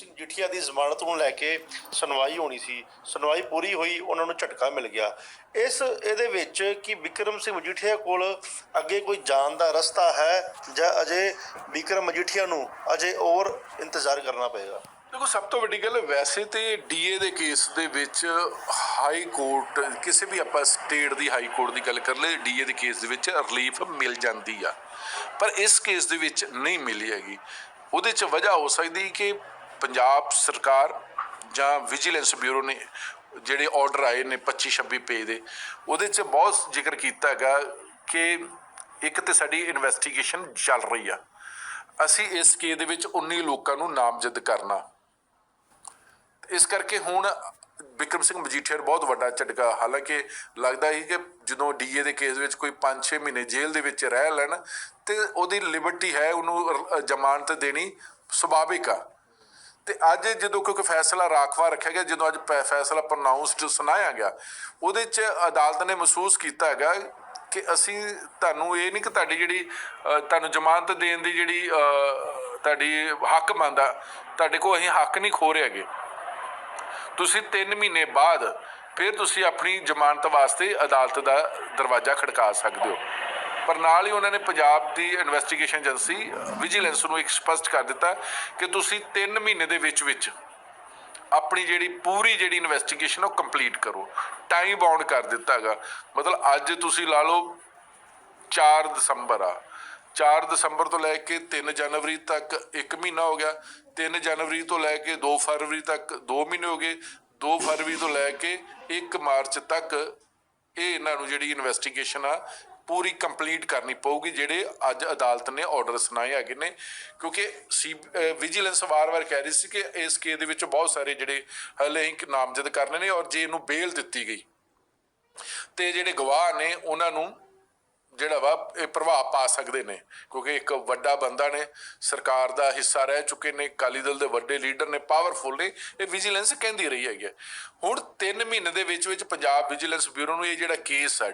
ਸਿੰਘ ਜਠੀਆ ਦੀ ਜ਼ਮਾਨਤ ਨੂੰ ਲੈ ਕੇ ਸੁਣਵਾਈ ਹੋਣੀ ਸੀ, ਸੁਣਵਾਈ ਪੂਰੀ ਹੋਈ, ਉਹਨਾਂ ਨੂੰ ਝਟਕਾ ਮਿਲ ਗਿਆ। ਇਸ ਇਹਦੇ ਵਿੱਚ ਕਿ ਵਿਕਰਮ ਸਿੰਘ ਮਜੀਠੀਆ ਕੋਲ ਅੱਗੇ ਕੋਈ ਜਾਣ ਦਾ ਰਸਤਾ ਹੈ ਜਾਂ ਅਜੇ ਵਿਕਰਮ ਮਜੀਠੀਆ ਨੂੰ ਅਜੇ ਹੋਰ ਇੰਤਜ਼ਾਰ ਕਰਨਾ ਪਏਗਾ? ਦੇਖੋ, ਸਭ ਤੋਂ ਵੱਡੀ ਗੱਲ ਵੈਸੇ ਤੇ ਡੀਏ ਦੇ ਕੇਸ ਦੇ ਵਿੱਚ ਹਾਈ ਕੋਰਟ, ਕਿਸੇ ਵੀ ਆਪਾਂ ਸਟੇਟ ਦੀ ਹਾਈ ਕੋਰਟ ਦੀ ਗੱਲ ਕਰ ਲਈਏ ਡੀਏ ਦੇ ਕੇਸ ਦੇ ਵਿੱਚ ਰਿਲੀਫ ਮਿਲ ਜਾਂਦੀ ਆ। ਪਰ ਇਸ ਕੇਸ ਦੇ ਵਿੱਚ ਨਹੀਂ ਮਿਲੀ ਹੈਗੀ। ਉਹਦੇ 'ਚ ਵਜ੍ਹਾ ਹੋ ਸਕਦੀ ਕਿ ਪੰਜਾਬ ਸਰਕਾਰ ਜਾਂ ਵਿਜੀਲੈਂਸ ਬਿਊਰੋ ਨੇ ਜਿਹੜੇ ਆਰਡਰ ਆਏ ਨੇ 25 26 ਪੇਜ ਦੇ, ਉਹਦੇ 'ਚ ਬਹੁਤ ਜ਼ਿਕਰ ਕੀਤਾ ਹੈਗਾ ਕਿ ਇੱਕ ਤੇ ਸਾਡੀ ਇਨਵੈਸਟੀਗੇਸ਼ਨ ਚੱਲ ਰਹੀ ਆ। ਅਸੀਂ ਇਸ ਕੇਸ ਦੇ ਵਿੱਚ 19 ਲੋਕਾਂ ਨੂੰ ਨਾਮਜ਼ਦ ਕਰਨਾ। ਇਸ ਕਰਕੇ ਹੁਣ ਵਿਕਰਮ ਸਿੰਘ ਮਜੀਠੀਆ ਬਹੁਤ ਵੱਡਾ ਝਟਕਾ, ਹਾਲਾਂਕਿ ਲੱਗਦਾ ਸੀ ਕਿ ਜਦੋਂ ਡੀਏ ਦੇ ਕੇਸ ਵਿੱਚ ਕੋਈ 5-6 ਮਹੀਨੇ ਜੇਲ੍ਹ ਦੇ ਵਿੱਚ ਰਹਿ ਲੈਣ ਤੇ ਉਹਦੀ ਲਿਬਰਟੀ ਹੈ ਉਹਨੂੰ ਜ਼ਮਾਨਤ ਦੇਣੀ ਸੁਭਾਵਿਕ ਆ। ਤੇ ਅੱਜ ਜਦੋਂ ਕਿਉਂਕਿ ਫੈਸਲਾ ਰਾਖਵਾ ਰੱਖਿਆ ਗਿਆ, ਜਦੋਂ ਅੱਜ ਫੈਸਲਾ ਪ੍ਰੋਨਾਂਸਡ ਸੁਣਾਇਆ ਗਿਆ, ਉਹਦੇ 'ਚ ਅਦਾਲਤ ਨੇ ਮਹਿਸੂਸ ਕੀਤਾ ਹੈਗਾ ਕਿ ਅਸੀਂ ਤੁਹਾਨੂੰ ਇਹ ਨਹੀਂ ਕਿ ਤੁਹਾਡੀ ਜਿਹੜੀ ਤੁਹਾਨੂੰ ਜ਼ਮਾਨਤ ਦੇਣ ਦੀ ਜਿਹੜੀ ਤੁਹਾਡੀ ਹੱਕ ਮੰਨਦਾ, ਤੁਹਾਡੇ ਕੋਲ ਅਸੀਂ ਹੱਕ ਨਹੀਂ ਖੋ ਰਹੇ ਤੁਸੀਂ 3 ਮਹੀਨੇ ਬਾਅਦ ਫਿਰ ਤੁਸੀਂ ਆਪਣੀ ਜ਼ਮਾਨਤ ਵਾਸਤੇ ਅਦਾਲਤ ਦਾ ਦਰਵਾਜ਼ਾ ਖੜਕਾ ਸਕਦੇ ਹੋ। ਪਰ ਨਾਲ ਹੀ ਉਹਨਾਂ ਨੇ ਪੰਜਾਬ ਦੀ ਇਨਵੈਸਟੀਗੇਸ਼ਨ ਏਜੰਸੀ ਵਿਜੀਲੈਂਸ ਨੂੰ ਇੱਕ ਸਪਸ਼ਟ ਕਰ ਦਿੱਤਾ ਕਿ ਤੁਸੀਂ 3 ਮਹੀਨੇ ਦੇ ਵਿੱਚ ਵਿੱਚ ਆਪਣੀ ਜਿਹੜੀ ਪੂਰੀ ਜਿਹੜੀ ਇਨਵੈਸਟੀਗੇਸ਼ਨ ਉਹ ਕੰਪਲੀਟ ਕਰੋ। ਟਾਈਮ ਬਾਉਂਡ ਕਰ ਦਿੱਤਾ ਹੈਗਾ। ਮਤਲਬ ਅੱਜ ਤੁਸੀਂ ਲਾ ਲਓ 4 ਦਸੰਬਰ ਆ। 4 ਦਸੰਬਰ ਤੋਂ ਲੈ ਕੇ 3 ਜਨਵਰੀ ਤੱਕ 1 ਮਹੀਨਾ ਹੋ ਗਿਆ। 3 ਜਨਵਰੀ ਤੋਂ ਲੈ ਕੇ 2 ਫਰਵਰੀ ਤੱਕ 2 ਮਹੀਨੇ ਹੋ ਗਏ। 2 ਫਰਵਰੀ ਤੋਂ ਲੈ ਕੇ 1 ਮਾਰਚ ਤੱਕ ਇਹ ਇਹਨਾਂ ਨੂੰ ਜਿਹੜੀ ਇਨਵੈਸਟੀਗੇਸ਼ਨ ਆ ਪੂਰੀ ਕੰਪਲੀਟ ਕਰਨੀ ਪਊਗੀ, ਜਿਹੜੇ ਅੱਜ ਅਦਾਲਤ ਨੇ ਆਰਡਰ ਸੁਣਾਏ ਹੈਗੇ ਨੇ, ਕਿਉਂਕਿ ਸੀ ਵਿਜੀਲੈਂਸ ਵਾਰ-ਵਾਰ ਕਹਿ ਰਹੀ ਸੀ ਕਿ ਇਸ ਕੇਸ ਦੇ ਵਿੱਚ ਬਹੁਤ ਸਾਰੇ ਜਿਹੜੇ ਹਲੇ ਹੀ ਨਾਮਜ਼ਦ ਕਰਨੇ ਨੇ ਔਰ ਜੇ ਇਹਨੂੰ ਬੇਲ ਦਿੱਤੀ ਗਈ, ਤੇ ਜਿਹੜੇ ਗਵਾਹ ਨੇ ਉਹਨਾਂ ਨੂੰ ਜਿਹੜਾ ਵਾ ਇਹ ਪ੍ਰਭਾਵ ਪਾ ਸਕਦੇ ਨੇ, ਕਿਉਂਕਿ ਇੱਕ ਵੱਡਾ ਬੰਦਾ ਨੇ, ਸਰਕਾਰ ਦਾ ਹਿੱਸਾ ਰਹਿ ਚੁੱਕੇ ਨੇ, ਅਕਾਲੀ ਦਲ ਦੇ ਵੱਡੇ ਲੀਡਰ ਨੇ ਪਾਵਰਫੁਲ ਨੇ, ਇਹ ਵਿਜੀਲੈਂਸ ਕਹਿੰਦੀ ਰਹੀ ਹੈਗੀ ਹੈ। ਹੁਣ 3 ਮਹੀਨੇ ਦੇ ਵਿੱਚ ਵਿੱਚ ਪੰਜਾਬ ਵਿਜੀਲੈਂਸ ਬਿਊਰੋ ਨੂੰ ਇਹ ਜਿਹੜਾ ਕੇਸ ਹੈ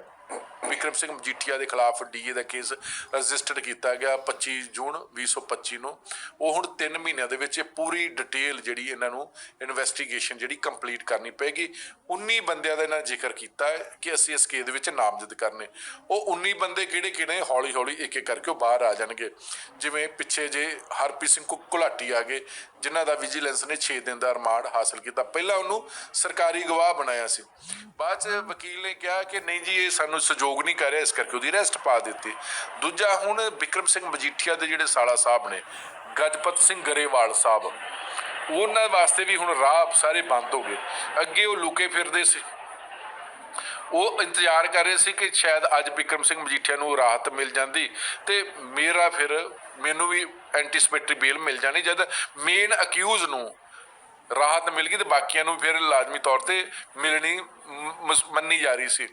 ਵਿਕਰਮ ਸਿੰਘ ਮਜੀਠੀਆ ਦੇ ਖਿਲਾਫ ਡੀਏ ਦਾ ਕੇਸ ਰਜਿਸਟਰਡ ਕੀਤਾ ਗਿਆ 25 ਜੂਨ 2025 ਨੂੰ। ਉਹ ਹੁਣ 3 ਮਹੀਨਿਆਂ ਦੇ ਵਿੱਚ ਇਹ ਪੂਰੀ ਡਿਟੇਲ ਜਿਹੜੀ ਇਹਨਾਂ ਨੂੰ ਇਨਵੈਸਟੀਗੇਸ਼ਨ ਜਿਹੜੀ ਕੰਪਲੀਟ ਕਰਨੀ ਪੈਗੀ 19 ਬੰਦਿਆਂ ਦਾ ਇਹਨਾਂ ਜ਼ਿਕਰ ਕੀਤਾ ਹੈ ਕਿ ਅਸੀਂ ਇਸ ਕੇਸ ਦੇ ਵਿੱਚ ਨਾਮਜ਼ਦ ਕਰਨੇ। ਉਹ 19 ਬੰਦੇ ਕਿਹੜੇ ਕਿਹੜੇ ਹੌਲੀ ਹੌਲੀ ਇੱਕ ਇੱਕ ਕਰਕੇ ਉਹ ਬਾਹਰ ਆ ਜਾਣਗੇ। ਜਿਵੇਂ ਪਿੱਛੇ ਜੇ ਹਰਪ੍ਰੀਤ ਸਿੰਘ ਕੁ- ਘੁਲਾਟੀ ਆ ਗਏ ਜਿਨ੍ਹਾਂ ਦਾ ਵਿਜੀਲੈਂਸ ਨੇ 6 ਦਿਨ ਦਾ ਰਿਮਾਂਡ ਹਾਸਲ ਕੀਤਾ। ਪਹਿਲਾਂ ਉਹਨੂੰ ਸਰਕਾਰੀ ਗਵਾਹ ਬਣਾਇਆ ਸੀ। ਬਾਅਦ ਚ ਵਕੀਲ ਨੇ ਕਿਹਾ ਕਿ ਨਹੀਂ ਜੀ, ਇਹ ਸਾਨੂੰ ਸਹਿਯੋਗ ਨਹੀਂ ਕਰ ਰਿਹਾ, ਇਸ ਕਰਕੇ ਉਹਦੀ ਅਰੈਸਟ ਪਾ ਦਿੱਤੀ। ਦੂਜਾ ਹੁਣ ਵਿਕਰਮ ਸਿੰਘ ਮਜੀਠੀਆ ਦੇ ਜਿਹੜੇ ਸਾਲਾ ਸਾਹਿਬ ਨੇ, ਗਜਪਤ ਸਿੰਘ ਗਰੇਵਾਲ ਸਾਹਿਬ, ਉਹਨਾਂ ਵਾਸਤੇ ਵੀ ਹੁਣ ਰਾਹ ਸਾਰੇ ਬੰਦ ਹੋ ਗਏ। ਅੱਗੇ ਉਹ ਲੁਕੇ ਫਿਰਦੇ ਸੀ। ਉਹ ਇੰਤਜ਼ਾਰ ਕਰ ਰਹੇ ਸੀ ਕਿ ਸ਼ਾਇਦ ਅੱਜ ਵਿਕਰਮ ਸਿੰਘ ਮਜੀਠੀਆ ਨੂੰ ਰਾਹਤ ਮਿਲ ਜਾਂਦੀ ਤੇ ਮੇਰਾ ਫਿਰ ਮੈਨੂੰ ਵੀ ਐਂਟੀਸਪੈਕਟਰੀ ਬੇਲ ਮਿਲ ਜਾਣੀ ਜਦ ਮੇਨ ਅਕਿਊਜ਼ ਨੂੰ ਰਾਹਤ ਮਿਲ ਗਈ ਤੇ ਬਾਕੀਆਂ ਨੂੰ ਫਿਰ ਲਾਜ਼ਮੀ ਤੌਰ ਤੇ ਮਿਲਣੀ ਮੰਨੀ ਜਾ ਰਹੀ ਸੀ।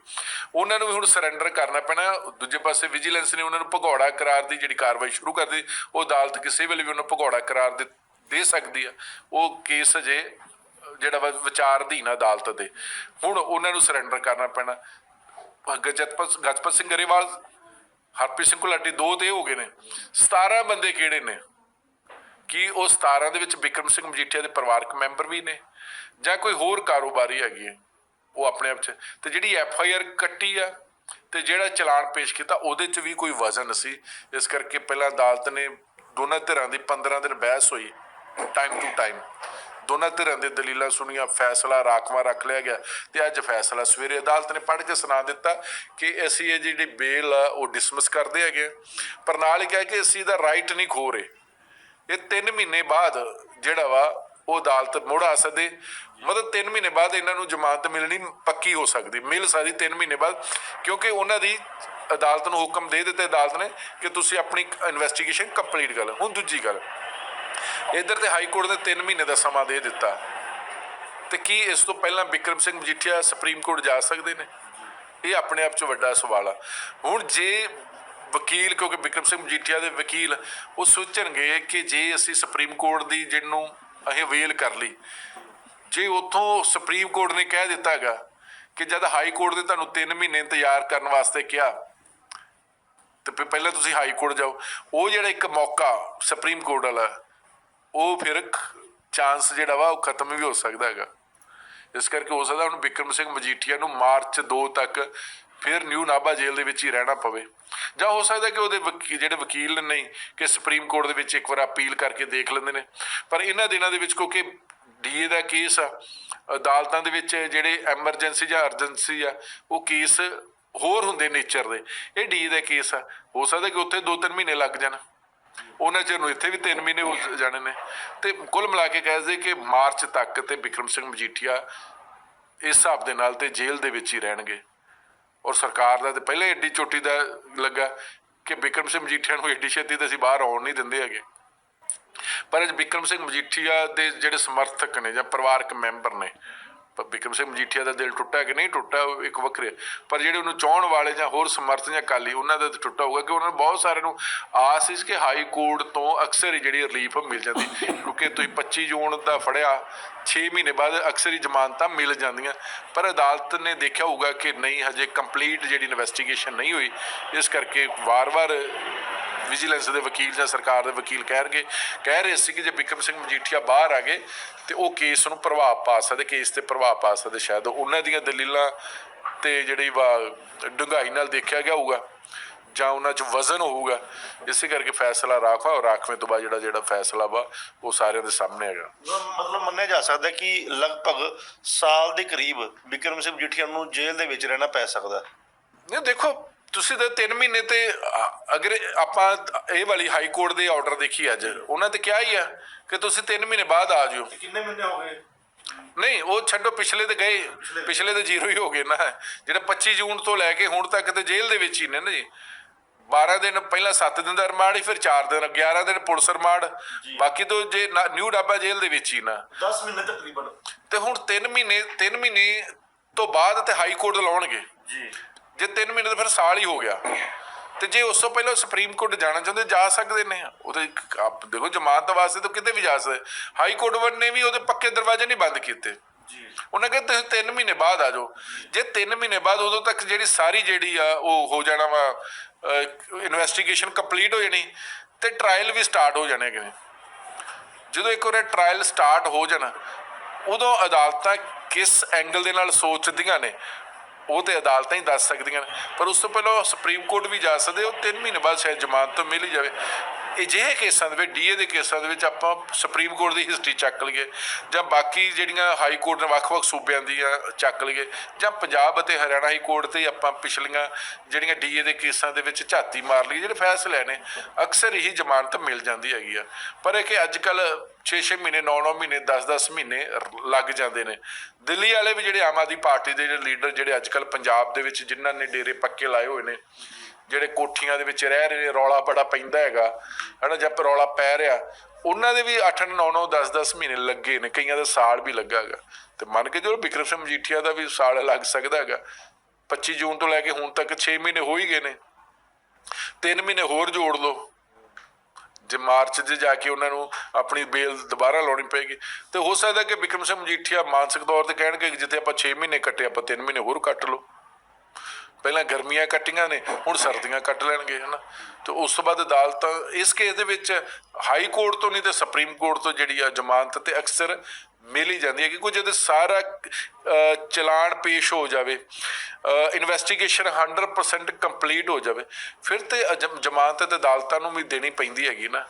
ਉਹਨਾਂ ਨੂੰ ਵੀ ਹੁਣ ਸਰੈਂਡਰ ਕਰਨਾ ਪੈਣਾ। ਦੂਜੇ ਪਾਸੇ ਵਿਜੀਲੈਂਸ ਨੇ ਉਹਨਾਂ ਨੂੰ ਭਗੌੜਾ ਕਰਾਰ ਦੀ ਜਿਹੜੀ ਕਾਰਵਾਈ ਸ਼ੁਰੂ ਕਰ ਦਿੱਤੀ, ਉਹ ਅਦਾਲਤ ਕਿਸੇ ਵੇਲੇ ਵੀ ਉਹਨਾਂ ਨੂੰ ਭਗੌੜਾ ਕਰਾਰ ਦੇ ਦੇ ਸਕਦੀ ਆ। ਉਹ ਕੇਸ ਅਜੇ ਜਿਹੜਾ ਵਾ ਵਿਚਾਰ ਅਧੀਨ ਅਦਾਲਤ ਦੇ। ਹੁਣ ਉਹਨਾਂ ਨੂੰ ਸਰੈਂਡਰ ਕਰਨਾ ਪੈਣਾ। ਗਜਪਤ ਗਜਪਤ ਸਿੰਘ ਗਰੇਵਾਲ, ਹਰਪ੍ਰੀਤ ਸਿੰਘ ਗੁਲਾਟੀ ਦੋ ਤੇ ਹੋ ਗਏ ਨੇ। 17 ਬੰਦੇ ਕਿਹੜੇ ਨੇ? ਕੀ ਉਹ 17 ਦੇ ਵਿੱਚ ਵਿਕਰਮ ਸਿੰਘ ਮਜੀਠੀਆ ਦੇ ਪਰਿਵਾਰਕ ਮੈਂਬਰ ਵੀ ਨੇ? ਜਾਂ ਕੋਈ ਹੋਰ ਕਾਰੋਬਾਰੀ ਹੈਗੀ ਹੈ? ਉਹ ਆਪਣੇ ਆਪ ਚ। ਤੇ ਜਿਹੜੀ ਐਫ ਆਈ ਆਰ ਕੱਟੀ ਆ, ਤੇ ਜਿਹੜਾ ਚਲਾਨ ਪੇਸ਼ ਕੀਤਾ, ਉਹਦੇ ਚ ਵੀ ਕੋਈ ਵਜ਼ਨ ਸੀ। ਇਸ ਕਰਕੇ ਪਹਿਲਾਂ ਅਦਾਲਤ ਨੇ ਦੋਨਾਂ ਧਿਰਾਂ ਦੀ 15 ਦਿਨ ਬਹਿਸ ਹੋਈ ਟਾਈਮ ਟੂ ਟਾਈਮ ਦੋਨਾਂ ਧਿਰਾਂ ਦੇ ਦਲੀਲਾਂ ਸੁਣੀਆਂ, ਫੈਸਲਾ ਰਾਖਵਾ ਰੱਖ ਲਿਆ ਗਿਆ ਤੇ ਅੱਜ ਫੈਸਲਾ ਸਵੇਰੇ ਅਦਾਲਤ ਨੇ ਪੜ੍ਹ ਕੇ ਸੁਣਾ ਦਿੱਤਾ ਕਿ ਅਸੀਂ ਇਹ ਜਿਹੜੀ ਬੇਲ ਆ, ਉਹ ਡਿਸਮਿਸ ਕਰਦੇ ਹੈਗੇ ਪਰ ਨਾਲ ਹੀ ਕਿਹਾ ਕਿ ਅਸੀਂ ਇਹਦਾ ਰਾਈਟ ਨਹੀਂ ਖੋ ਰਹੇ। ਇਹ 3 ਮਹੀਨੇ ਬਾਅਦ ਜਿਹੜਾ ਵਾ, ਉਹ ਅਦਾਲਤ ਮੁੜ ਆ ਸਕਦੇ ਮਤਲਬ 3 ਮਹੀਨੇ ਬਾਅਦ ਇਹਨਾਂ ਨੂੰ ਜ਼ਮਾਨਤ ਮਿਲਣੀ ਪੱਕੀ ਹੋ ਸਕਦੀ। ਮਿਲ ਸਕਦੀ 3 ਮਹੀਨੇ ਬਾਅਦ, ਕਿਉਂਕਿ ਉਹਨਾਂ ਦੀ ਅਦਾਲਤ ਨੂੰ ਹੁਕਮ ਦੇ ਦਿੱਤੇ ਅਦਾਲਤ ਨੇ ਕਿ ਤੁਸੀਂ ਆਪਣੀ ਇਨਵੈਸਟੀਗੇਸ਼ਨ ਕੰਪਲੀਟ ਕਰ ਲਓ। ਹੁਣ ਦੂਜੀ ਗੱਲ ਇੱਧਰ ਤੇ ਹਾਈ ਕੋਰਟ ਨੇ 3 ਮਹੀਨੇ ਦਾ ਸਮਾਂ ਦੇ ਦਿੱਤਾ। ਤੇ ਕੀ ਇਸ ਤੋਂ ਪਹਿਲਾਂ ਵਿਕਰਮ ਸਿੰਘ ਮਜੀਠੀਆ ਸੁਪਰੀਮ ਕੋਰਟ ਜਾ ਸਕਦੇ ਨੇ? ਇਹ ਆਪਣੇ ਆਪ 'ਚ ਵੱਡਾ ਸਵਾਲ ਆ। ਹੁਣ ਜੇ ਵਕੀਲ, ਕਿਉਂਕਿ ਵਿਕਰਮ ਸਿੰਘ ਮਜੀਠੀਆ ਦੇ ਵਕੀਲ, ਉਹ ਸੋਚਣਗੇ ਕਿ ਜੇ ਅਸੀਂ ਸੁਪਰੀਮ ਕੋਰਟ ਦੀ ਜਿਹਨੂੰ ਅਸੀਂ ਵੇਲ ਕਰ ਲਈ, ਜੇ ਉਥੋਂ ਸੁਪਰੀਮ ਕੋਰਟ ਨੇ ਕਹਿ ਦਿੱਤਾ ਹੈਗਾ ਕਿ ਜਦ ਹਾਈ ਕੋਰਟ ਨੇ ਤੁਹਾਨੂੰ 3 ਮਹੀਨੇ ਇੰਤਜ਼ਾਰ ਕਰਨ ਵਾਸਤੇ ਕਿਹਾ, ਤੇ ਪਹਿਲਾਂ ਤੁਸੀਂ ਹਾਈ ਕੋਰਟ ਜਾਓ। ਉਹ ਜਿਹੜਾ ਇੱਕ ਮੌਕਾ ਸੁਪਰੀਮ ਕੋਰਟ ਵਾਲਾ ਉਹ ਫਿਰ ਚਾਂਸ ਜਿਹੜਾ ਵਾ ਉਹ ਖਤਮ ਵੀ ਹੋ ਸਕਦਾ ਹੈਗਾ। ਇਸ ਕਰਕੇ ਹੋ ਸਕਦਾ ਹੁਣ ਵਿਕਰਮ ਸਿੰਘ ਮਜੀਠੀਆ ਨੂੰ ਮਾਰਚ 2 ਤੱਕ ਫਿਰ ਨਿਊ ਨਾਭਾ ਜੇਲ੍ਹ ਦੇ ਵਿੱਚ ਹੀ ਰਹਿਣਾ ਪਵੇ। ਜਾਂ ਹੋ ਸਕਦਾ ਕਿ ਉਹਦੇ ਵਕੀ- ਜਿਹੜੇ ਵਕੀਲ ਨੇ, ਨਹੀਂ, ਕਿ ਸੁਪਰੀਮ ਕੋਰਟ ਦੇ ਵਿੱਚ ਇੱਕ ਵਾਰ ਅਪੀਲ ਕਰਕੇ ਦੇਖ ਲੈਂਦੇ ਨੇ। ਪਰ ਇਹਨਾਂ ਦਿਨਾਂ ਦੇ ਵਿੱਚ ਕਿਉਂਕਿ ਡੀਏ ਦਾ ਕੇਸ ਆ, ਅਦਾਲਤਾਂ ਦੇ ਵਿੱਚ ਜਿਹੜੇ ਐਮਰਜੈਂਸੀ ਜਾਂ ਅਰਜੈਂਸੀ ਆ, ਉਹ ਕੇਸ ਹੋਰ ਹੁੰਦੇ ਨੇਚਰ ਦੇ। ਇਹ ਡੀਏ ਦਾ ਕੇਸ ਆ। ਹੋ ਸਕਦਾ ਕਿ ਉੱਥੇ 2-3 ਮਹੀਨੇ ਲੱਗ ਜਾਣ। ਉਹਨਾਂ ਚਿਰ ਨੂੰ ਇੱਥੇ ਵੀ 3 ਮਹੀਨੇ ਹੋ ਜਾਣੇ ਨੇ। ਤੇ ਕੁੱਲ ਮਿਲਾ ਕੇ ਕਹਿ ਕਿ ਮਾਰਚ ਤੱਕ ਤੇ ਵਿਕਰਮ ਸਿੰਘ ਮਜੀਠੀਆ ਇਸ ਹਿਸਾਬ ਦੇ ਨਾਲ ਤੇ ਜੇਲ੍ਹ ਦੇ ਵਿੱਚ ਹੀ ਰਹਿਣਗੇ। ਔਰ ਸਰਕਾਰ ਦਾ ਤੇ ਪਹਿਲੇ ਏਡੀ ਚੋਟੀ ਦਾ ਲੱਗਾ ਕਿ ਵਿਕਰਮ ਸਿੰਘ ਮਜੀਠੀਆ ਨੂੰ ਏਡੀ ਛੇਤੀ ਤੇ ਅਸੀਂ ਬਾਹਰ ਆਉਣ ਨਹੀਂ ਦਿੰਦੇ ਹੈਗੇ। ਪਰ ਅੱਜ ਵਿਕਰਮ ਸਿੰਘ ਮਜੀਠੀਆ ਦੇ ਜਿਹੜੇ ਸਮਰਥਕ ਨੇ ਜਾਂ ਪਰਿਵਾਰਕ ਮੈਂਬਰ ਨੇ ਪਰ ਵਿਕਰਮ ਸਿੰਘ ਮਜੀਠੀਆ ਦਾ ਦਿਲ ਟੁੱਟਾ ਕਿ ਨਹੀਂ ਟੁੱਟਾ, ਉਹ ਇੱਕ ਵੱਖਰੇ। ਪਰ ਜਿਹੜੇ ਉਹਨੂੰ ਚਾਹਣ ਵਾਲੇ ਜਾਂ ਹੋਰ ਸਮਰਥਨ ਜਾਂ ਕਾਲੀ ਉਹਨਾਂ ਦਾ ਟੁੱਟਾ ਹੋਊਗਾ ਕਿ ਉਹਨਾਂ ਨੂੰ ਬਹੁਤ ਸਾਰਿਆਂ ਨੂੰ ਆਸ ਸੀ ਕਿ ਹਾਈ ਕੋਰਟ ਤੋਂ ਅਕਸਰ ਹੀ ਜਿਹੜੀ ਰਿਲੀਫ ਮਿਲ ਜਾਂਦੀ। ਕਿਉਂਕਿ ਤੁਸੀਂ 25 ਜੂਨ ਦਾ ਫੜਿਆ 6 ਮਹੀਨੇ ਬਾਅਦ ਅਕਸਰ ਹੀ ਜ਼ਮਾਨਤਾਂ ਮਿਲ ਜਾਂਦੀਆਂ। ਪਰ ਅਦਾਲਤ ਨੇ ਦੇਖਿਆ ਹੋਊਗਾ ਕਿ ਨਹੀਂ, ਹਜੇ ਕੰਪਲੀਟ ਜਿਹੜੀ ਇਨਵੈਸਟੀਗੇਸ਼ਨ ਨਹੀਂ ਹੋਈ, ਇਸ ਕਰਕੇ ਵਾਰ-ਵਾਰ ਵਿਜੀਲੈਂਸ ਦੇ ਵਕੀਲ ਜਾਂ ਸਰਕਾਰ ਦੇ ਵਕੀਲ ਕਹਿਣਗੇ ਕਹਿ ਰਹੇ ਸੀ ਕਿ ਜੇ ਵਿਕਰਮ ਸਿੰਘ ਮਜੀਠੀਆ ਬਾਹਰ ਆ ਗਏ ਤੇ ਉਹ ਕੇਸ ਨੂੰ ਪ੍ਰਭਾਵ ਪਾ ਸਕਦੇ ਕੇਸ ਤੇ ਪ੍ਰਭਾਵ ਪਾ ਸਕਦੇ ਸ਼ਾਇਦ। ਉਹਨਾਂ ਦੀਆਂ ਦਲੀਲਾਂ ਤੇ ਜਿਹੜੀ ਵਾ ਡੂੰਘਾਈ ਨਾਲ ਦੇਖਿਆ ਗਿਆ ਹੋਊਗਾ ਜਾਂ ਉਹਨਾਂ 'ਚ ਵਜ਼ਨ ਹੋਊਗਾ ਇਸੇ ਕਰਕੇ ਫੈਸਲਾ ਰਾਖਵਾ ਔਰ ਰਾਖਵੇਂ ਤੋਂ ਬਾਅਦ ਜਿਹੜਾ ਜਿਹੜਾ ਫੈਸਲਾ ਵਾ ਉਹ ਸਾਰਿਆਂ ਦੇ ਸਾਹਮਣੇ ਹੈਗਾ। ਮਤਲਬ ਮੰਨਿਆ ਜਾ ਸਕਦਾ ਕਿ ਲਗਭਗ ਸਾਲ ਦੇ ਕਰੀਬ ਵਿਕਰਮ ਸਿੰਘ ਮਜੀਠੀਆ ਨੂੰ ਜੇਲ੍ਹ ਦੇ ਵਿੱਚ ਰਹਿਣਾ ਪੈ ਸਕਦਾ। ਨਹੀਂ ਦੇਖੋ ਤੁਸੀਂ ਤਾਂ 3 ਮਹੀਨੇ ਤੇ ਅਗਰ ਆਪਾਂ ਇਹ ਵਾਲੀ ਹਾਈ ਕੋਰਟ ਦੇ ਆਰਡਰ ਦੇਖੀ ਅੱਜ ਉਹਨਾਂ ਤੇ ਕਿਹਾ ਹੀ ਆ ਕਿ ਤੁਸੀਂ 3 ਮਹੀਨੇ ਬਾਅਦ ਆ ਜਿਓ। ਕਿੰਨੇ ਮਹੀਨੇ ਹੋ ਗਏ? ਨਹੀਂ ਉਹ ਛੱਡੋ ਪਿਛਲੇ ਤੇ ਗਏ ਪਿਛਲੇ ਤੇ ਜ਼ੀਰੋ ਹੀ ਹੋ ਗਏ ਨਾ। ਜਿਹੜਾ 25 ਜੂਨ ਤੋਂ ਲੈ ਕੇ ਹੁਣ ਤੱਕ ਤੇ ਜੇਲ੍ਹ ਦੇ ਵਿੱਚ ਹੀ ਨੇ ਨਾ ਜੀ। 12 ਦਿਨ ਪਹਿਲਾਂ 7 ਦਿਨ ਦਾ ਰਿਮਾਂਡ ਹੀ ਫਿਰ 4 ਦਿਨ 11 ਦਿਨ ਪੁਲਿਸ ਰਿਮਾਂਡ। ਬਾਕੀ ਤੋਂ ਜੇ ਨਿਊ ਡਾਬਾ ਜੇਲ੍ਹ ਦੇ ਵਿੱਚ ਹੀ ਨਾ। 10 ਮਹੀਨੇ ਤਕਰੀਬਨ। ਤੇ ਹੁਣ 3 ਮਹੀਨੇ 3 ਮਹੀਨੇ ਤੋਂ ਬਾਅਦ ਤੇ ਹਾਈ ਕੋਰਟ ਲਾਉਣਗੇ। ਜੀ। ਜੇ 3 ਮਹੀਨੇ ਤਾਂ ਫਿਰ ਸਾਲ ਹੀ ਹੋ ਗਿਆ। ਤੇ ਜੇ ਉਸ ਤੋਂ ਪਹਿਲਾਂ ਸੁਪਰੀਮ ਕੋਰਟ ਜਾਣਾ ਚਾਹੁੰਦੇ ਜਾ ਸਕਦੇ ਨੇ। ਉਹਦੇ ਆਪ ਦੇਖੋ ਜਮਾਨਤ ਵਾਸਤੇ ਤਾਂ ਕਿਤੇ ਵੀ ਜਾ ਸਕਦੇ। ਹਾਈ ਕੋਰਟ ਵੱਲ ਨੇ ਵੀ ਉਹਦੇ ਪੱਕੇ ਦਰਵਾਜ਼ੇ ਨਹੀਂ ਬੰਦ ਕੀਤੇ। ਜੀ। ਉਹਨਾਂ ਕਹਿੰਦੇ ਤੁਸੀਂ 3 ਮਹੀਨੇ ਬਾਅਦ ਆ ਜਾਓ। ਜੇ 3 ਮਹੀਨੇ ਬਾਅਦ ਉਦੋਂ ਤੱਕ ਜਿਹੜੀ ਸਾਰੀ ਜਿਹੜੀ ਆ ਉਹ ਹੋ ਜਾਣਾ ਵਾ ਇਨਵੈਸਟੀਗੇਸ਼ਨ ਕੰਪਲੀਟ ਹੋ ਜਾਣੀ ਤੇ ਟ੍ਰਾਇਲ ਵੀ ਸਟਾਰਟ ਹੋ ਜਾਣੇ ਕਿ ਜਦੋਂ ਇੱਕ ਵਾਰ ਟ੍ਰਾਇਲ ਸਟਾਰਟ ਹੋ ਜਾਣਾ ਉਦੋਂ ਅਦਾਲਤਾਂ ਕਿਸ ਐਂਗਲ ਦੇ ਨਾਲ ਸੋਚਦੀਆਂ ਨੇ? ਉਹ ਤੇ ਅਦਾਲਤਾਂ ਹੀ ਦੱਸ ਸਕਦੀਆਂ ਨੇ। ਪਰ ਉਸ ਤੋਂ ਪਹਿਲਾਂ ਸੁਪਰੀਮ ਕੋਰਟ ਵੀ ਜਾ ਸਕਦੇ, ਉਹ 3 ਮਹੀਨੇ ਬਾਅਦ ਸ਼ਾਇਦ ਜ਼ਮਾਨਤ ਤੋਂ ਮਿਲ ਹੀ ਜਾਵੇ। ਅਜਿਹੇ ਕੇਸਾਂ ਦੇ ਵਿੱਚ ਡੀਏ ਦੇ ਕੇਸਾਂ ਦੇ ਵਿੱਚ ਆਪਾਂ ਸੁਪਰੀਮ ਕੋਰਟ ਦੀ ਹਿਸਟਰੀ ਚੱਕ ਲਈਏ ਜਾਂ ਬਾਕੀ ਜਿਹੜੀਆਂ ਹਾਈ ਕੋਰਟ ਨੇ ਵੱਖ-ਵੱਖ ਸੂਬਿਆਂ ਦੀਆਂ ਚੱਕ ਲਈਏ ਜਾਂ ਪੰਜਾਬ ਅਤੇ ਹਰਿਆਣਾ ਹਾਈ ਕੋਰਟ ਤੇ ਆਪਾਂ ਪਿਛਲੀਆਂ ਜਿਹੜੀਆਂ ਡੀਏ ਦੇ ਕੇਸਾਂ ਦੇ ਵਿੱਚ ਝਾਤੀ ਮਾਰ ਲਈ ਜਿਹੜੇ ਫੈਸਲੇ ਨੇ, ਅਕਸਰ ਹੀ ਜ਼ਮਾਨਤ ਮਿਲ ਜਾਂਦੀ ਹੈਗੀ ਆ। ਪਰ ਇਹ ਕਿ ਅੱਜ ਕੱਲ 6-6 ਮਹੀਨੇ 9-9 ਮਹੀਨੇ 10-10 ਮਹੀਨੇ ਲੱਗ ਜਾਂਦੇ ਨੇ। ਦਿੱਲੀ ਵਾਲੇ ਵੀ ਜਿਹੜੇ ਆਮ ਆਦਮੀ ਪਾਰਟੀ ਦੇ ਜਿਹੜੇ ਲੀਡਰ ਜਿਹੜੇ ਅੱਜ ਕੱਲ ਪੰਜਾਬ ਦੇ ਵਿੱਚ ਜਿਨ੍ਹਾਂ ਨੇ ਡੇਰੇ ਪੱਕੇ ਲਾਏ ਹੋਏ ਨੇ ਜਿਹੜੇ ਕੋਠੀਆਂ ਦੇ ਵਿੱਚ ਰਹਿ ਰਹੇ ਨੇ, ਰੌਲਾ ਬੜਾ ਪੈਂਦਾ ਹੈਗਾ। ਹਨਾ, ਜਦ ਰੌਲਾ ਪੈ ਰਿਹਾ, ਉਹਨਾਂ ਦੇ ਵੀ 8 9 9 10 10 ਮਹੀਨੇ ਲੱਗੇ ਨੇ, ਕਈਆਂ ਦਾ ਸਾਲ ਵੀ ਲੱਗਾ ਤੇ ਮੰਨ ਕੇ ਜੋ ਬਿਕਰਮ ਸਿੰਘ ਮਜੀਠੀਆ ਦਾ ਵੀ ਸਾਲ ਲੱਗ ਸਕਦਾ ਹੈਗਾ। 25 ਜੂਨ ਤੋਂ ਲੈ ਕੇ ਹੁਣ ਤੱਕ 6 ਮਹੀਨੇ ਹੋ ਹੀ ਗਏ ਨੇ। 3 ਮਹੀਨੇ ਹੋਰ ਜੋੜ ਲਓ। ਜੇ ਮਾਰਚ 'ਚ ਜਾ ਕੇ ਉਹਨਾਂ ਨੂੰ ਆਪਣੀ ਬੇਲ ਦੁਬਾਰਾ ਲਾਉਣੀ ਪਏਗੀ। ਤੇ ਹੋ ਸਕਦਾ ਕਿ ਬਿਕਰਮ ਸਿੰਘ ਮਜੀਠੀਆ ਮਾਨਸਿਕ ਤੌਰ ਤੇ ਕਹਿਣਗੇ ਕਿ ਜਿੱਥੇ ਆਪਾਂ 6 ਮਹੀਨੇ ਕੱਟੇ, ਆਪਾਂ 3 ਮਹੀਨੇ ਹੋਰ ਕੱਟ ਲਓ। ਪਹਿਲਾਂ ਗਰਮੀਆਂ ਕੱਟੀਆਂ ਨੇ, ਹੁਣ ਸਰਦੀਆਂ ਕੱਟ ਲੈਣਗੇ, ਹਨਾ। ਤੇ ਉਸ ਤੋਂ ਬਾਅਦ ਅਦਾਲਤਾਂ, ਇਸ ਕੇਸ ਦੇ ਵਿੱਚ ਹਾਈ ਕੋਰਟ ਤੋਂ ਨਹੀਂ ਤੇ ਸੁਪਰੀਮ ਕੋਰਟ ਤੋਂ ਜਿਹੜੀ ਆ ਜ਼ਮਾਨਤ ਤੇ ਅਕਸਰ ਮਿਲ ਹੀ ਜਾਂਦੀ ਹੈ ਕਿ ਕੁਝ ਜਦ ਸਾਰਾ ਚਲਾਨ ਪੇਸ਼ ਹੋ ਜਾਵੇ ਇਨਵੈਸਟੀਗੇਸ਼ਨ 100% ਕੰਪਲੀਟ ਹੋ ਜਾਵੇ। ਫਿਰ ਤੇ ਅਜ- ਜ਼ਮਾਨਤ ਤੇ ਅਦਾਲਤਾਂ ਨੂੰ ਵੀ ਦੇਣੀ ਪੈਂਦੀ ਹੈਗੀ ਨਾ।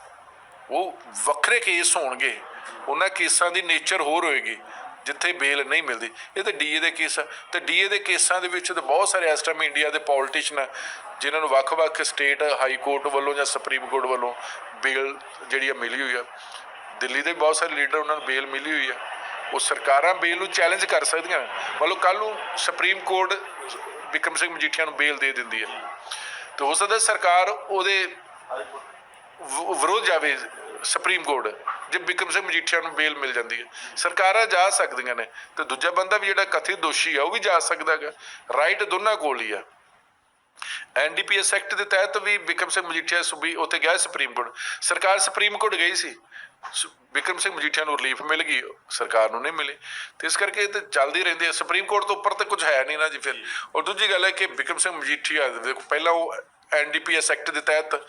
ਉਹ ਵੱਖਰੇ ਕੇਸ ਹੋਣਗੇ। ਉਹਨਾਂ ਕੇਸਾਂ ਦੀ ਨੇਚਰ ਹੋਰ ਹੋਏਗੀ। ਜਿੱਥੇ ਬੇਲ ਨਹੀਂ ਮਿਲਦੀ। ਇਹ ਤਾਂ ਡੀਏ ਦੇ ਕੇਸ ਆ। ਤੇ ਡੀਏ ਦੇ ਕੇਸਾਂ ਦੇ ਵਿੱਚ ਤਾਂ ਬਹੁਤ ਸਾਰੇ ਇਸ ਟਾਈਮ ਇੰਡੀਆ ਦੇ ਪੋਲੀਟੀਸ਼ੀਅਨ ਆ, ਜਿਨ੍ਹਾਂ ਨੂੰ ਵੱਖ-ਵੱਖ ਸਟੇਟ ਹਾਈ ਕੋਰਟ ਵੱਲੋਂ ਜਾਂ ਸੁਪਰੀਮ ਕੋਰਟ ਵੱਲੋਂ ਬੇਲ ਜਿਹੜੀ ਆ ਮਿਲੀ ਹੋਈ ਆ। ਦਿੱਲੀ ਦੇ ਬਹੁਤ ਸਾਰੇ ਲੀਡਰ ਉਹਨਾਂ ਨੂੰ ਬੇਲ ਮਿਲੀ ਹੋਈ ਆ। ਉਹ ਸਰਕਾਰਾਂ ਬੇਲ ਨੂੰ ਚੈਲੰਜ ਕਰ ਸਕਦੀਆਂ ਮਤਲਬ ਲਓ ਕੱਲ ਨੂੰ ਸੁਪਰੀਮ ਕੋਰਟ ਵਿਕਰਮ ਸਿੰਘ ਮਜੀਠੀਆ ਨੂੰ ਬੇਲ ਦੇ ਦਿੰਦੀ ਹੈ ਤੇ ਹੋ ਸਕਦਾ ਸਰਕਾਰ ਉਹਦੇ ਵ- ਵਿਰੋਧ ਜਾਵੇ ਸੁਪਰੀਮ ਕੋਰਟ ਜੇ ਬਿਕਰਮ ਸਿੰਘ ਮਜੀਠੀਆ ਨੂੰ ਬੇਲ ਮਿਲ ਜਾਂਦੀ ਹੈ। ਸਰਕਾਰਾਂ ਜਾ ਸਕਦੀਆਂ ਨੇ ਤੇ ਦੂਜਾ ਬੰਦਾ ਵੀ ਜਿਹੜਾ ਕਥਿਤ ਦੋਸ਼ੀ ਆ, ਉਹ ਵੀ ਜਾ ਸਕਦਾ ਰਾਈਟ ਦੋਨਾਂ ਕੋਲ ਹੀ ਆ। ਐਨਡੀਪੀਐਸ ਐਕਟ ਦੇ ਤਹਿਤ ਵੀ ਬਿਕਰਮ ਸਿੰਘ ਮਜੀਠੀਆ ਸੁਬੀ ਉੱਥੇ ਗਿਆ ਸੁਪਰੀਮ ਕੋਰਟ ਸਰਕਾਰ ਸੁਪਰੀਮ ਕੋਰਟ ਗਈ ਸੀ। ਬਿਕਰਮ ਸਿੰਘ ਮਜੀਠੀਆ ਨੂੰ ਰਿਲੀਫ ਮਿਲ ਗਈ, ਸਰਕਾਰ ਨੂੰ ਨਹੀਂ ਮਿਲੀ। ਤੇ ਇਸ ਕਰਕੇ ਤੇ ਚੱਲਦੀ ਰਹਿੰਦੀ ਹੈ। ਸੁਪਰੀਮ ਕੋਰਟ ਤੋਂ ਉੱਪਰ ਤਾਂ ਕੁਝ ਹੈ ਨਹੀਂ ਨਾ ਜੀ ਫਿਰ। ਔਰ ਦੂਜੀ ਗੱਲ ਹੈ ਕਿ ਬਿਕਰਮ ਸਿੰਘ ਮਜੀਠੀਆ, ਦੇਖੋ, ਪਹਿਲਾਂ ਉਹ ਐਨਡੀਪੀਐਸ ਐਕਟ ਦੇ ਤਹਿਤ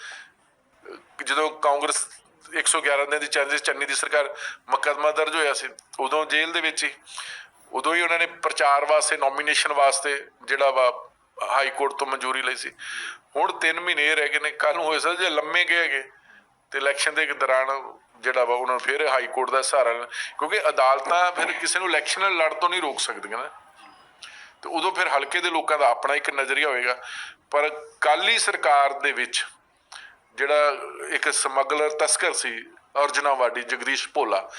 ਜਦੋਂ ਕਾਂਗਰਸ 111 ਦਿਨ ਦੀ ਚਾਂਜਿਸ ਚੰਨੀ ਦੀ ਸਰਕਾਰ ਮੁਕੱਦਮਾ ਦਰਜ ਹੋਇਆ ਸੀ। ਉਦੋਂ ਜੇਲ੍ਹ ਦੇ ਵਿੱਚ ਹੀ, ਉਦੋਂ ਹੀ ਉਹਨਾਂ ਨੇ ਪ੍ਰਚਾਰ ਵਾਸਤੇ ਨੋਮੀਨੇਸ਼ਨ ਵਾਸਤੇ ਜਿਹੜਾ ਵਾ ਹਾਈ ਕੋਰਟ ਤੋਂ ਮਨਜ਼ੂਰੀ ਲਈ ਸੀ। ਹੁਣ 3 ਮਹੀਨੇ ਰਹਿ ਗਏ ਨੇ ਕੱਲ ਨੂੰ ਹੋਏ ਸਰ ਜੇ ਲੰਮੇ ਗਏ ਹੈਗੇ, ਤੇ ਇਲੈਕਸ਼ਨ ਦੇ ਦੌਰਾਨ ਜਿਹੜਾ ਵਾ ਉਹਨਾਂ ਨੂੰ ਫਿਰ ਹਾਈ ਕੋਰਟ ਦਾ ਸਹਾਰਾ ਲੈਣਾ, ਕਿਉਂਕਿ ਅਦਾਲਤਾਂ ਫਿਰ ਕਿਸੇ ਨੂੰ ਇਲੈਕਸ਼ਨ ਲੜ ਤੋਂ ਨਹੀਂ ਰੋਕ ਸਕਦੀਆਂ ਨਾ। ਤੇ ਉਦੋਂ ਫਿਰ ਹਲਕੇ ਦੇ ਲੋਕਾਂ ਦਾ ਆਪਣਾ ਇੱਕ ਨਜ਼ਰੀਆ ਹੋਵੇਗਾ ਪਰ ਕਾਲੀ ਸਰਕਾਰ ਦੇ ਵਿੱਚ ਜਿਹੜਾ ਇੱਕ ਸਮਗਲਰ ਤਸਕਰ ਸੀ, ਅਰਜਨਾ ਵਾਡੀ, ਜਗਦੀਸ਼ ਭੋਲਾ,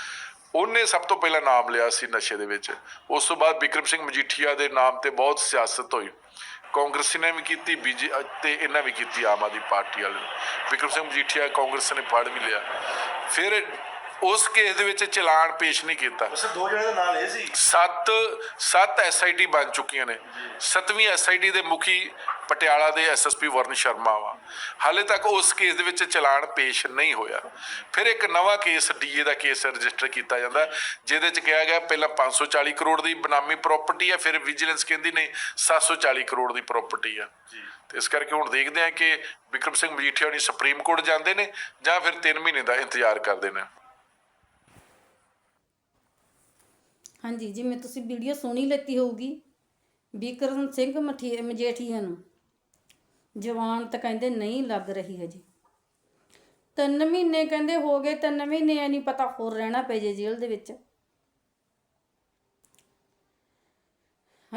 ਉਹਨੇ ਸਭ ਤੋਂ ਪਹਿਲਾਂ ਨਾਮ ਲਿਆ ਸੀ ਨਸ਼ੇ ਦੇ ਵਿੱਚ। ਉਸ ਤੋਂ ਬਾਅਦ ਵਿਕਰਮ ਸਿੰਘ ਮਜੀਠੀਆ ਦੇ ਨਾਮ ਤੇ ਬਹੁਤ ਸਿਆਸਤ ਹੋਈ। ਕਾਂਗਰਸੀ ਨੇ ਵੀ ਕੀਤੀ, ਬੀਜੇ, ਤੇ ਇਹਨਾਂ ਵੀ ਕੀਤੀ ਆਮ ਆਦਮੀ ਪਾਰਟੀ ਵਾਲੇ ਨੇ। ਵਿਕਰਮ ਸਿੰਘ ਮਜੀਠੀਆ ਕਾਂਗਰਸ ਨੇ ਫੜ ਵੀ ਲਿਆ। ਫਿਰ ਉਸ ਕੇਸ ਦੇ ਵਿੱਚ ਚਲਾਨ ਪੇਸ਼ ਨਹੀਂ ਕੀਤਾ। ਵੈਸੇ ਦੋ ਜਣੇ ਦਾ ਨਾਮ ਇਹ ਸੀ? ਸੱਤ ਸੱਤ ਐਸਆਈਟੀ ਬਣ ਚੁੱਕੀਆਂ ਨੇ। ਸੱਤਵੀਂ ਐਸਆਈਟੀ ਦੇ ਮੁਖੀ ਪਟਿਆਲਾ ਦੇ ਐਸਐਸਪੀ ਵਰਨ ਸ਼ਰਮਾ ਵਾ। ਹਾਲੇ ਤੱਕ ਉਸ ਕੇਸ ਦੇ ਵਿੱਚ ਚਲਾਨ ਪੇਸ਼ ਨਹੀਂ ਹੋਇਆ। ਫਿਰ ਇੱਕ ਨਵਾਂ ਕੇਸ ਡੀਏ ਦਾ ਕੇਸ ਰਜਿਸਟਰ ਕੀਤਾ ਜਾਂਦਾ ਜਿਹਦੇ ਚ ਕਿਹਾ ਗਿਆ ਪਹਿਲਾਂ 540 ਕਰੋੜ ਦੀ ਬਨਾਮੀ ਪ੍ਰਾਪਰਟੀ ਹੈ ਫਿਰ ਵਿਜੀਲੈਂਸ ਕਹਿੰਦੀ ਨਹੀਂ 740 ਕਰੋੜ ਦੀ ਪ੍ਰਾਪਰਟੀ ਆ। ਤੇ ਇਸ ਕਰਕੇ ਹੁਣ ਦੇਖਦੇ ਹਾਂ ਕਿ ਵਿਕਰਮ ਸਿੰਘ ਮਜੀਠੀਆ ਨਹੀਂ ਸੁਪਰੀਮ ਕੋਰਟ ਜਾਂਦੇ ਨੇ ਜਾਂ ਫਿਰ 3 ਮਹੀਨੇ ਦਾ ਇੰਤਜ਼ਾਰ ਕਰਦੇ ਨੇ। ਹਾਂਜੀ, ਜਿਵੇਂ ਤੁਸੀਂ ਵੀਡੀਓ ਸੁਣੀ ਲੈਤੀ ਹੋਊਗੀ ਬਿਕਰਮ ਸਿੰਘ ਮਠੀ, ਮਜੇਠੀਆ ਨੂੰ। ਜਵਾਨ ਤਾਂ ਕਹਿੰਦੇ ਨਹੀਂ ਲੱਗ ਰਹੀ ਹਜੇ। ਤਿੰਨ ਮਹੀਨੇ ਕਹਿੰਦੇ ਹੋ ਗਏ, ਤਿੰਨ ਮਹੀਨੇ ਐ ਨਹੀਂ ਪਤਾ ਹੋਰ ਰਹਿਣਾ ਪੈ ਜੇ ਜੇਲ੍ਹ ਦੇ ਵਿੱਚ।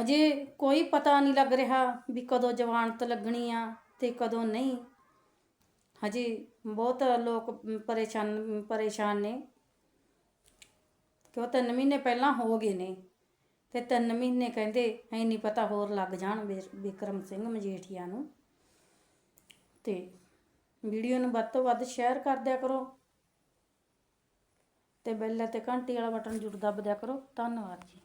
ਹਜੇ ਕੋਈ ਪਤਾ ਨਹੀਂ ਲੱਗ ਰਿਹਾ ਵੀ ਕਦੋਂ ਜਵਾਨਤ ਲੱਗਣੀ ਆ ਤੇ ਕਦੋਂ ਨਹੀਂ। ਹਜੇ ਬਹੁਤ ਲੋਕ ਪਰੇਸ਼ਾਨ ਪਰੇਸ਼ਾਨ ਨੇ। ਕਿ ਉਹ ਤਿੰਨ ਮਹੀਨੇ ਪਹਿਲਾਂ ਹੋ ਗਏ ਨੇ। ਤੇ ਤਿੰਨ ਮਹੀਨੇ ਕਹਿੰਦੇ ਐ ਨਹੀਂ ਪਤਾ ਹੋਰ ਲੱਗ ਜਾਣ ਵਿ- ਵਿਕਰਮ ਸਿੰਘ ਮਜੀਠੀਆ ਨੂੰ। ਤੇ ਵੀਡੀਓ ਨੂੰ ਵੱਧ ਤੋਂ ਵੱਧ ਸ਼ੇਅਰ ਕਰ ਦਿਆ ਕਰੋ। ਤੇ ਬੈਲ ਤੇ ਘੰਟੀ ਵਾਲਾ ਬਟਨ ਜੁੜ ਦੱਬ ਦਿਆ ਕਰੋ। ਧੰਨਵਾਦ ਜੀ।